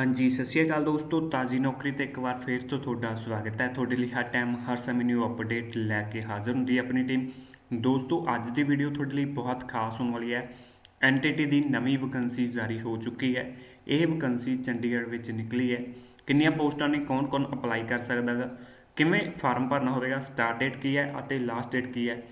ਹਾਂਜੀ, ਸਤਿ ਸ਼੍ਰੀ ਅਕਾਲ ਦੋਸਤੋ, ਤਾਜ਼ੀ ਨੌਕਰੀ ਤੇ ਇੱਕ ਵਾਰ ਫੇਰ ਤੋਂ ਤੁਹਾਡਾ ਸਵਾਗਤ ਹੈ। ਤੁਹਾਡੇ ਲਈ ਹਰ ਟਾਈਮ ਹਰ ਸਮੇਂ ਨਿਊ ਅਪਡੇਟ ਲੈ ਕੇ ਹਾਜ਼ਰ ਹੁੰਦੀ ਹੈ ਆਪਣੀ ਟੀਮ ਦੋਸਤੋ, ਅੱਜ ਦੀ ਵੀਡੀਓ ਤੁਹਾਡੇ ਲਈ ਬਹੁਤ ਖਾਸ ਹੋਣ ਵਾਲੀ ਹੈ। ਐਨਟੀਟੀ ਦੀ ਨਵੀਂ ਵੈਕੰਸੀ ਜਾਰੀ ਹੋ ਚੁੱਕੀ ਹੈ। ਇਹ ਵੈਕੰਸੀ ਚੰਡੀਗੜ੍ਹ ਵਿੱਚ ਨਿਕਲੀ ਹੈ। ਕਿੰਨੀਆਂ ਪੋਸਟਾਂ ਨੇ, ਕੌਣ-ਕੌਣ ਅਪਲਾਈ ਕਰ ਸਕਦਾ ਹੈ ਕਿਵੇਂ ਫਾਰਮ ਭਰਨਾ ਹੋਵੇਗਾ? ਸਟਾਰਟ ਡੇਟ ਕੀ ਹੈ ਅਤੇ ਲਾਸਟ ਡੇਟ ਕੀ ਹੈ?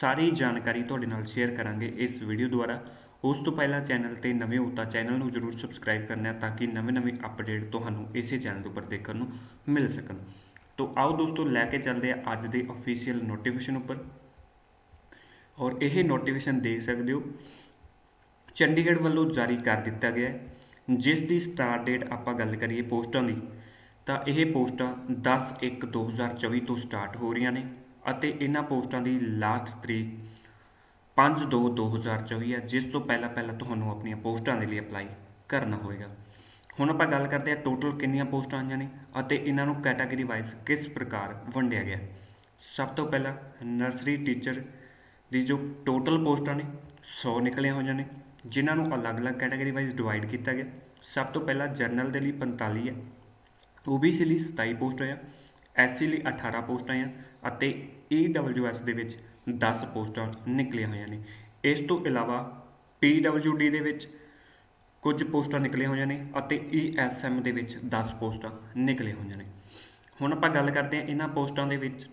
ਸਾਰੀ ਜਾਣਕਾਰੀ ਤੁਹਾਡੇ ਨਾਲ ਸ਼ੇਅਰ ਕਰਾਂਗੇ ਇਸ ਵੀਡੀਓ ਦੁਆਰਾ। ਉਸ ਤੋਂ ਪਹਿਲਾਂ ਚੈਨਲ ਤੇ ਨਵੇਂ ਹੋ ਤਾਂ ਚੈਨਲ ਨੂੰ ਜਰੂਰ ਸਬਸਕ੍ਰਾਈਬ ਕਰਨਾ ਤਾਂ ਕਿ ਨਵੇਂ-ਨਵੇਂ ਅਪਡੇਟ ਤੁਹਾਨੂੰ ਇਸੇ ਚੈਨਲ ਦੇ ਉੱਪਰ ਦੇਖਣ ਨੂੰ ਮਿਲ ਸਕਣ। ਤੋਂ ਆਓ ਦੋਸਤੋ, ਲੈ ਕੇ ਚੱਲਦੇ ਆ ਅੱਜ ਦੇ ਅਫੀਸ਼ੀਅਲ ਨੋਟੀਫਿਕੇਸ਼ਨ ਉੱਪਰ। ਔਰ ਇਹ ਨੋਟੀਫਿਕੇਸ਼ਨ ਦੇਖ ਸਕਦੇ ਹੋ। ਚੰਡੀਗੜ੍ਹ ਵੱਲੋਂ ਜਾਰੀ ਕਰ ਦਿੱਤਾ ਗਿਆ ਹੈ। ਜਿਸ ਦੀ ਸਟਾਰਟ ਡੇਟ ਆਪਾਂ ਗੱਲ ਕਰੀਏ ਪੋਸਟਾਂ ਦੀ, ਤਾਂ ਇਹ ਪੋਸਟਾਂ 10/1/2024 ਤੋਂ ਸਟਾਰਟ ਹੋ ਰਹੀਆਂ ਨੇ ਅਤੇ ਇਹਨਾਂ ਪੋਸਟਾਂ ਦੀ ਲਾਸਟ ਤਰੀਕ 5/2/2024 ਹੈ ਜਿਸ ਤੋਂ ਪਹਿਲਾਂ ਪਹਿਲਾਂ ਤੁਹਾਨੂੰ ਆਪਣੀਆਂ ਪੋਸਟਾਂ ਦੇ ਲਈ ਅਪਲਾਈ ਕਰਨਾ ਹੋਵੇਗਾ ਹੁਣ ਆਪਾਂ ਗੱਲ ਕਰਦੇ ਹਾਂ ਟੋਟਲ ਕਿੰਨੀਆਂ ਪੋਸਟਾਂ ਆਈਆਂ ਨੇ ਅਤੇ ਇਹਨਾਂ ਨੂੰ ਕੈਟਾਗਰੀ ਵਾਈਜ਼ ਕਿਸ ਪ੍ਰਕਾਰ ਵੰਡਿਆ ਗਿਆ। ਸਭ ਤੋਂ ਪਹਿਲਾਂ ਨਰਸਰੀ ਟੀਚਰ ਦੀ ਜੋ ਟੋਟਲ ਪੋਸਟਾਂ ਨੇ 100 ਨਿਕਲੀਆਂ ਹੋਈਆਂ ਨੇ, ਜਿਨ੍ਹਾਂ ਨੂੰ ਅਲੱਗ-ਅਲੱਗ ਕੈਟਾਗਰੀ ਵਾਈਜ਼ ਡਿਵਾਈਡ ਕੀਤਾ ਗਿਆ। ਸਭ ਤੋਂ ਪਹਿਲਾਂ ਜਰਨਲ ਦੇ ਲਈ 45 ਹੈ OBC ਲਈ 27 ਪੋਸਟਾਂ ਆ SC ਲਈ 18 ਪੋਸਟਾਂ ਆ ਅਤੇ EWS ਦੇ ਵਿੱਚ 10 ਪੋਸਟਾਂ ਨਿਕਲੀਆਂ ਹੋਈਆਂ ਨੇ। ਇਸ ਤੋਂ ਇਲਾਵਾ PWD ਦੇ ਵਿੱਚ ਕੁਝ ਪੋਸਟਾਂ ਨਿਕਲੀਆਂ ਹੋਈਆਂ ਨੇ ਅਤੇ ESM ਦੇ ਵਿੱਚ 10 ਪੋਸਟਾਂ ਨਿਕਲੀਆਂ ਹੋਈਆਂ ਨੇ। ਹੁਣ ਆਪਾਂ ਗੱਲ ਕਰਦੇ ਹਾਂ ਇਹਨਾਂ ਪੋਸਟਾਂ ਦੇ ਵਿੱਚ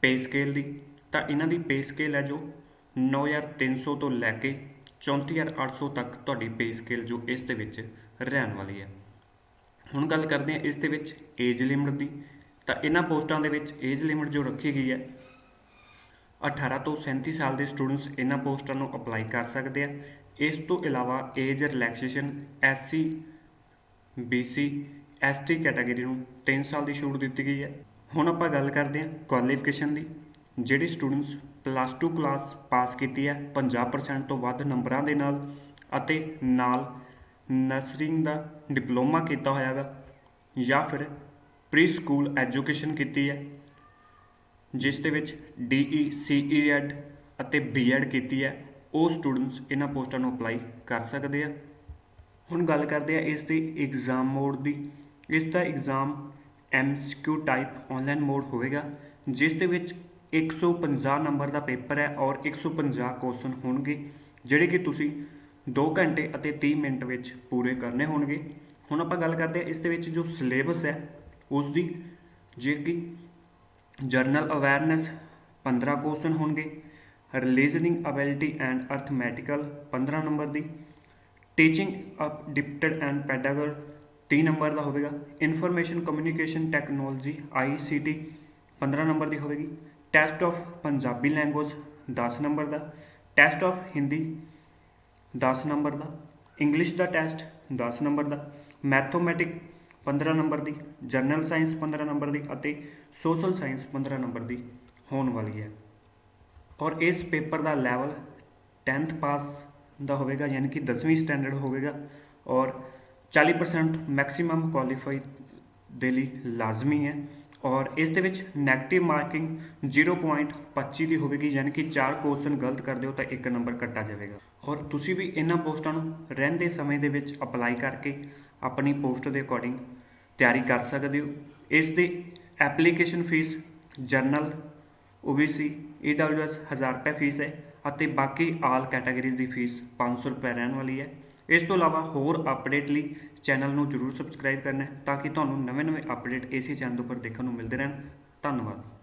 ਪੇ ਸਕੇਲ ਦੀ। ਤਾਂ ਇਹਨਾਂ ਦੀ ਪੇ ਸਕੇਲ ਹੈ ਜੋ 9300 ਤੋਂ ਲੈ ਕੇ 34800 ਤੱਕ ਤੁਹਾਡੀ ਪੇ ਸਕੇਲ ਜੋ ਇਸ ਦੇ ਵਿੱਚ ਰਹਿਣ ਵਾਲੀ ਹੈ। ਹੁਣ ਗੱਲ ਕਰਦੇ ਹਾਂ ਇਸ ਦੇ ਵਿੱਚ ਏਜ ਲਿਮਟ ਦੀ। ਤਾਂ ਇਹਨਾਂ ਪੋਸਟਾਂ ਦੇ ਵਿੱਚ ਏਜ ਲਿਮਟ ਜੋ ਰੱਖੀ ਗਈ ਹੈ 18 ਤੋਂ 37 ਸਾਲ ਦੇ ਸਟੂਡੈਂਟਸ ਇਹਨਾਂ ਪੋਸਟਾਂ ਨੂੰ ਅਪਲਾਈ ਕਰ ਸਕਦੇ ਆ। ਇਸ ਤੋਂ ਇਲਾਵਾ age relaxation SC BC ST category ਨੂੰ 3 ਸਾਲ ਦੀ ਛੂਟ ਦਿੱਤੀ ਗਈ ਹੈ। ਹੁਣ ਆਪਾਂ ਗੱਲ ਕਰਦੇ ਹਾਂ ਕੁਆਲੀਫਿਕੇਸ਼ਨ ਦੀ। ਜਿਹੜੇ ਸਟੂਡੈਂਟਸ ਪਲੱਸ 2 ਕਲਾਸ ਪਾਸ ਕੀਤੀ ਹੈ 50% ਤੋਂ ਵੱਧ ਨੰਬਰਾਂ ਦੇ ਨਾਲ ਅਤੇ ਨਾਲ ਨਰਸਰਿੰਗ ਦਾ ਡਿਪਲੋਮਾ ਕੀਤਾ ਹੋਇਆ ਹੈਗਾ ਜਾਂ ਫਿਰ ਪ੍ਰੀ ਸਕੂਲ ਐਜੂਕੇਸ਼ਨ ਕੀਤੀ ਹੈ। ਜਿਸ ਦੇ ਵਿੱਚ ਡੀਈ ਸੀਈਐਡ e, e, ਅਤੇ ਬੀਐਡ ਕੀਤੀ ਹੈ, ਉਹ ਸਟੂਡੈਂਟਸ ਇਹਨਾਂ ਪੋਸਟਾਂ ਨੂੰ ਅਪਲਾਈ ਕਰ ਸਕਦੇ ਆ। ਹੁਣ ਗੱਲ ਕਰਦੇ ਆ ਇਸ ਦੀ ਐਗਜ਼ਾਮ ਮੋਡ ਦੀ। ਇਸ ਦਾ exam MCQ type online mode ਹੋਵੇਗਾ, ਜਿਸ ਦੇ ਵਿੱਚ 150 ਨੰਬਰ ਦਾ ਪੇਪਰ ਹੈ ਔਰ 150 ਕੁਐਸਚਨ ਹੋਣਗੇ, ਜਿਹੜੇ ਕਿ ਤੁਸੀਂ 2 ਘੰਟੇ ਅਤੇ 30 ਮਿੰਟ ਵਿੱਚ ਪੂਰੇ ਕਰਨੇ ਹੋਣਗੇ। ਹੁਣ ਆਪਾਂ ਗੱਲ ਕਰਦੇ ਆ ਇਸ ਦੇ ਵਿੱਚ ਜੋ ਸਿਲੇਬਸ ਹੈ, ਉਸ ਦੀ, ਜੇ ਕਿ ਜਰਨਲ ਅਵੇਅਰਨੈਸ 15 ਕੁਐਸਚਨ ਹੋਣਗੇ reasoning ability and arithmetical 15 number the teaching aptitude and pedagogy 30 number ਦਾ ਹੋਵੇਗਾ information communication technology ICT 15 number ਦੀ ਹੋਵੇਗੀ test of Punjabi language 10 number the test of Hindi 10 number ਦਾ ਇੰਗਲਿਸ਼ ਦਾ ਟੈਸਟ 10 ਨੰਬਰ ਦਾ mathematic 15 number ਦੀ general science 15 number ਦੀ ਅਤੇ social science 15 number ਦੀ ਹੋਣ ਵਾਲੀ ਹੈ। ਔਰ ਇਸ ਪੇਪਰ ਦਾ ਲੈਵਲ 10th ਪਾਸ ਦਾ ਹੋਵੇਗਾ, ਯਾਨੀ ਕਿ 10ਵੀਂ ਸਟੈਂਡਰਡ ਹੋਵੇਗਾ ਔਰ 40% ਮੈਕਸਿਮਮ ਕੁਆਲੀਫਾਈ ਦੇ ਲਈ ਲਾਜ਼ਮੀ ਹੈ। ਔਰ ਇਸ ਦੇ ਵਿੱਚ 네ਗੇਟਿਵ ਮਾਰਕਿੰਗ 0.25 ਦੀ ਹੋਵੇਗੀ, ਯਾਨੀ ਕਿ ਚਾਰ ਕੁਐਸਚਨ ਗਲਤ ਕਰਦੇ ਹੋ ਤਾਂ ਇੱਕ ਨੰਬਰ ਕੱਟਾ ਜਾਵੇਗਾ। ਔਰ ਤੁਸੀਂ ਵੀ ਇਹਨਾਂ ਪੋਸਟਾਂ ਨੂੰ ਰਹਿੰਦੇ ਸਮੇਂ ਦੇ ਵਿੱਚ ਅਪਲਾਈ ਕਰਕੇ ਆਪਣੀ ਪੋਸਟ ਦੇ ਅਕੋਰਡਿੰਗ ਤਿਆਰੀ ਕਰ ਸਕਦੇ ਹੋ। ਇਸ ਦੇ application fee, general OBC EWS 1000 ਰੁਪਏ ਫੀਸ ਹੈ ਅਤੇ ਬਾਕੀ ਆਲ ਕੈਟਾਗਰੀਜ਼ ਦੀ ਫੀਸ 500 ਰੁਪਏ ਰਹਿਣ ਵਾਲੀ ਹੈ। ਇਸ ਤੋਂ ਇਲਾਵਾ ਹੋਰ ਅਪਡੇਟ ਲਈ ਚੈਨਲ ਨੂੰ ਜਰੂਰ ਸਬਸਕ੍ਰਾਈਬ ਕਰਨਾ ਤਾਂ ਕਿ ਤੁਹਾਨੂੰ ਨਵੇਂ-ਨਵੇਂ ਅਪਡੇਟ ਇਸੇ ਚੈਨਲ ਉੱਪਰ ਦੇਖਣ ਨੂੰ ਮਿਲਦੇ ਰਹਿਣ। ਧੰਨਵਾਦ।